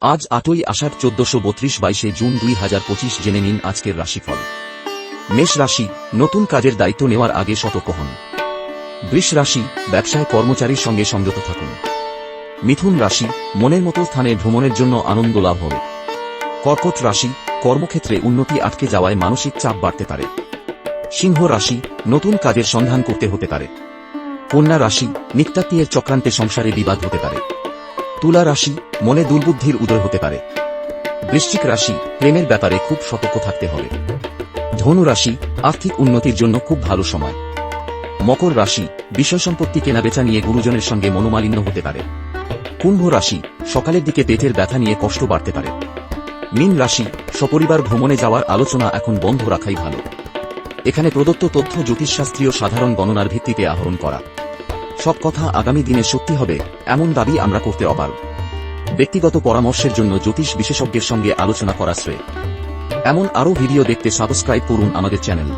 আজ আটই আষাঢ় চোদ্দশো বত্রিশ বাইশে জুন দুই হাজার পঁচিশ জেনে নিন আজকের রাশিফল। মেষ রাশি, নতুন কাজের দায়িত্ব নেওয়ার আগে সতর্ক হন। বৃষ রাশি, ব্যবসায় কর্মচারীর সঙ্গে সংযত থাকুন। মিথুন রাশি, মনের মতো স্থানে ভ্রমণের জন্য আনন্দ লাভ হবে। কর্কট রাশি, কর্মক্ষেত্রে উন্নতি আটকে যাওয়ায় মানসিক চাপ বাড়তে পারে। সিংহ রাশি, নতুন কাজের সন্ধান করতে হতে পারে। কন্যা রাশি, নিত্যাত্মীয়ের চক্রান্তে সংসারে বিবাদ হতে পারে। তুলা রাশি মনে দুর্বুদ্ধির উদয় হতে পারে। বৃশ্চিক রাশি প্রেমের ব্যাপারে খুব সতর্ক থাকতে হবে। ধনু রাশি আর্থিক উন্নতির জন্য খুব ভালো সময়। মকর রাশি বিষয় সম্পত্তি কেনাবেচা নিয়ে গুরুজনের সঙ্গে মনোমালিন্য হতে পারে। কুম্ভ রাশি সকালের দিকে পেটের ব্যথা নিয়ে কষ্ট বাড়তে পারে। মীন রাশি সপরিবার ভ্রমণে যাওয়ার আলোচনা এখন বন্ধ রাখাই ভালো। এখানে প্রদত্ত তথ্য জ্যোতিষশাস্ত্রীয় সাধারণ গণনার ভিত্তিতে আহরণ করা। সব কথা আগামী দিনে সত্যি হবে, এমন দাবি আমরা করতে অপার ব্যক্তিগত পরামর্শের জন্য জ্যোতিষ বিশেষজ্ঞের সঙ্গে আলোচনা করা শ্রেয়। এমন আরও ভিডিও দেখতে সাবস্ক্রাইব করুন আমাদের চ্যানেল